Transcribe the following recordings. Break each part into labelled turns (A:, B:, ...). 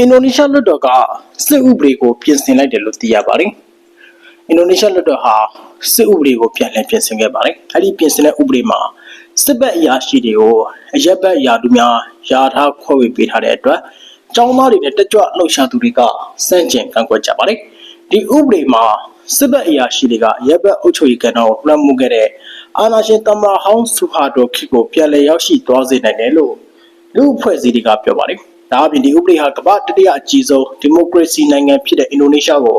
A: အင်ဒိုနီးရှားလွှတ်တော်ကစစ်ဥပဒေကိုပြင်ဆင်လိုက်တယ်လို့သိရပါတယ်။အင်ဒိုနီးရှားလွှတ်တော်ဟာစစ်ဥပဒေကိုပြန်လည်ပြင်ဆင်ခဲ့ပါတယ်။အဲဒီပြင်ဆင်တဲ့ဥပဒေမှာစစ်ဘက်အရာရှိတွေကိုအရက်ဘက်အရာသူများယာထားခွဲဝေပေးထားတဲ့အတွက်ကျောင်းသားတွေနဲ့တက်ကြွလှုပ်ရှားသူတွေကစန့်ကျင်ကန့်ကွက်ကြပါတယ်။ဒီဥပဒေမှာစစ်ဘက်အရာရှိတွေကရက်ဘက်အုပ်ချုပ်ရေးကဏ္ဍကိုလွှမ်းမိုးခဲ့တဲ့အာဏာရှင်သမ္မတဟောင်းဆူဟာတိုခေတ်ကိုပြန်လည်ရောက်ရှိသွားစေနိုင်တယ်လို့လူ့အဖွဲ့အစည်းတွေကပြောပါတယ်။ ဒါအပြင်ဒီဥပဒေဟာကမ္ဘာတတိယအကြီးဆုံးဒီမိုကရေစီနိုင်ငံဖြစ်တဲ့အင်ဒိုနီးရှားကို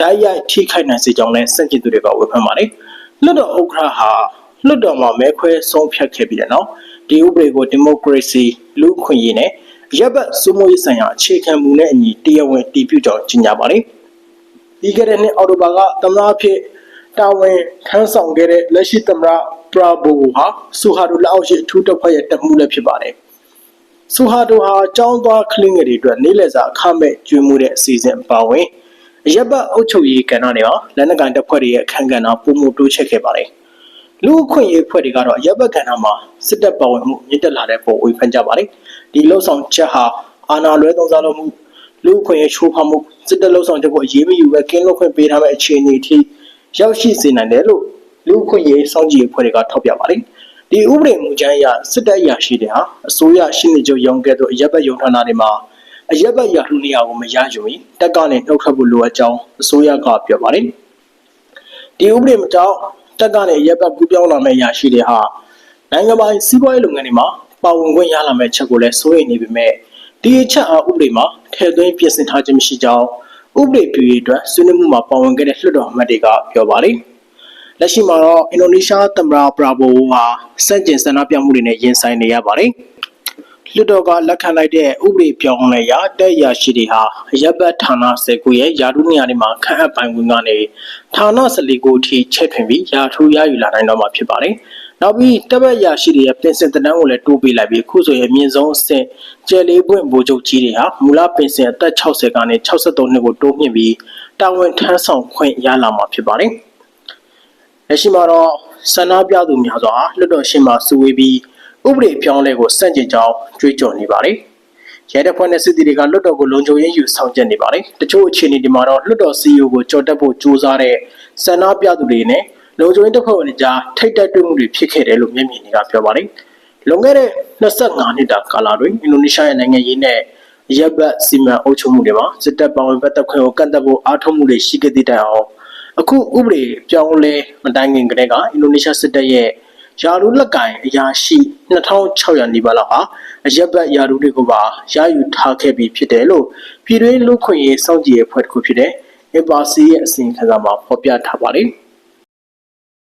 A: တိုက်ရိုက်ထိခိုက်နိုင်စေကြောင်းလည်းစန့်ကျင်သူတွေကဝေဖန်ပါတယ်။လွတ်တော်ဥက္ကဋ္ဌဟာလွတ်တော်မှာမဲခွဲဆုံးဖြတ်ခဲ့ပြီးတဲ့နောက်ဒီဥပဒေကိုဒီမိုကရေစီလူ့အခွင့်အရေးနဲ့ရပ်ဘက်စုမိုးရေးဆိုင်ရာအခြေခံမူနဲ့အညီတရားဝင်တည်ပြုကြောင်းကြေညာပါတယ်။ပြီးခဲ့တဲ့နှစ်အောက်တိုဘာကသမ္မတအဖြစ်တာဝန်ထမ်းဆောင်ခဲ့တဲ့လက်ရှိသမ္မတပရာဘိုဟာဆူဟာဒူလက်အောက်ရှိအထူးတပ်ဖွဲ့ရဲ့တပ်မှုလည်းဖြစ်ပါတယ်။ ဆူဟာဒူဟာကျောင်းသားကလင်းငယ်တွေအတွက်နေလက်စာအခမဲ့ကျွေးမှုတဲ့အစီအစဉ်အပါအဝင်အရက်ဘတ်အုပ်ချုပ်ရေးကဏ္ဍတွေမှာလက်နက်ကန်တပ်ဖွဲ့တွေရဲ့အခမ်းကဏ္ဍပုံမှုတိုးချဲ့ခဲ့ပါတယ်။လူအခွင့်အရေးဖွဲ့တွေကတော့အရက်ဘတ်ကဏ္ဍမှာစစ်တပ်ပါဝင်မှုမြင့်တက်လာတဲ့ပုံဝေဖန်ကြပါတယ်။ဒီလှုပ်ဆောင်ချက်ဟာအာဏာလွဲသုံးစားလုပ်မှုလူအခွင့်အရေးချိုးဖောက်မှုစစ်တပ်လှုပ်ဆောင်ချက်ကိုအရေးမယူပဲကင်းလွတ်ခွင့်ပေးထားတဲ့အခြေအနေအထိရောက်ရှိစေနိုင်တယ်လို့လူအခွင့်အရေးစောင့်ကြည့်ရေးဖွဲ့တွေကထောက်ပြပါတယ်။ ဒီဥပဒေမူကြမ်းအရစစ်တပ်အရာရှိတွေဟာအစိုးရရှင်းနေချုပ်ရုံးကဲ့သို့အရက်ဘတ်ရုံဌာနတွေမှာအရက်ဘတ်ရာထူးနေရာကိုမရယူရင်တက်ကနေနှုတ်ထွက်ဖို့လိုအပ်ကြောင်းအစိုးရကပြောပါတယ်။ဒီဥပဒေမကြောင့်တက်ကနေအရက်ဘတ်ကူးပြောင်းလာမယ့်အရာရှိတွေဟာနိုင်ငံပိုင်စီးပွားရေးလုပ်ငန်းတွေမှာပါဝင်ခွင့်ရလာမယ့်ချက်ကိုလည်းစိုးရိမ်နေပေမဲ့ဒီအချက်အားဥပဒေမှာထည့်သွင်းပြင်ဆင်ထားခြင်းမရှိကြောင်းဥပဒေပြုရေးအတွက်ဆွေးနွေးမှုမှာပါဝင်ခဲ့တဲ့လွှတ်တော်အမတ်တွေကပြောပါတယ်။ လက်ရှိမှာတော့အင်ဒိုနီးရှားသမ္မတပရာဘိုဟာစန့်ကျင်ဆန္ဒပြမှုတွေနဲ့ရင်ဆိုင်နေရပါတယ်။လွှတ်တော်ကလက်ခံလိုက်တဲ့ဥပဒေပြောင်းလဲရာတက်ရရှိတွေဟာရပ်ဘတ်ဌာန၁၉ရဲ့ယာတုနေရာတွေမှာခန့်အပ်ပိုင်ခွင့်ကနေဌာန14ခုအထိချဲ့ထွင်ပြီးယာထူးရယူလာနိုင်တော့မှာဖြစ်ပါတယ်။နောက်ပြီးတပတ်ရရှိတွေရဲ့ပြင်ဆင်တန်းကိုလည်းတိုးပေးလိုက်ပြီးခုဆိုရင်အမြင့်ဆုံးအဆင့်ကျယ်လေးပွင့်ဗိုလ်ချုပ်ကြီးတွေဟာမူလပင်စင်အသက်60ကနေ63နှစ်ကိုတိုးမြင့်ပြီးတာဝန်ထမ်းဆောင်ခွင့်ရလာမှာဖြစ်ပါတယ်။ လက်ရှိမှာတော့ဆန္ဒပြသူများစွာလွှတ်တော်ရှင်းမှာစုဝေးပြီးဥပဒေပြောင်းလဲကိုစန့်ကျင်ကြောင်းကြွေးကြော်နေပါတယ်။ရဲတပ်ဖွဲ့နဲ့စစ်သည်တွေကလွှတ်တော်ကိုလုံခြုံရေးယူဆောင်ကျက်နေပါတယ်။တချို့အခြေအနေဒီမှာတော့လွှတ်တော် CEO ကိုကြော်တက်ဖို့ကြိုးစားတဲ့ဆန္ဒပြသူတွေနဲ့လုံခြုံရေးတပ်ဖွဲ့ဝင်တွေကြားထိတ်တက်တွေ့မှုတွေဖြစ်ခဲ့တယ်လို့မျက်မြင်တွေကပြောပါတယ်။လွန်ခဲ့တဲ့25နှစ်တာကာလတွင်အင်ဒိုနီးရှားရဲ့နိုင်ငံရေးနဲ့ရပ်ဘတ်စီမံအုပ်ချုပ်မှုတွေမှာစစ်တပ်ပါဝင်ပတ်သက်ခွင့်ကိုကန့်သတ်ဖို့အားထုတ်မှုတွေရှိခဲ့တဲ့တိုင်အောင် အခုဥပဒေပြောင်းလဲမတိုင်းခင်ကတည်းကအင်ဒိုနီးရှားစစ်တပ်ရဲ့ယာရူလက်ကင်အရာရှိ2600နီးပါးလောက်ဟာအရက်ဘတ်ယာရူတွေကိုပါရယူထားခဲ့ပြီးဖြစ်တယ်လို့ပြည်တွင်းလူခွင့်ရေးစောင့်ကြည့်ရေးအဖွဲ့တစ်ခုဖြစ်တဲ့ Embassy ရဲ့အစီရင်ခံစာမှာဖော်ပြထားပါတယ်။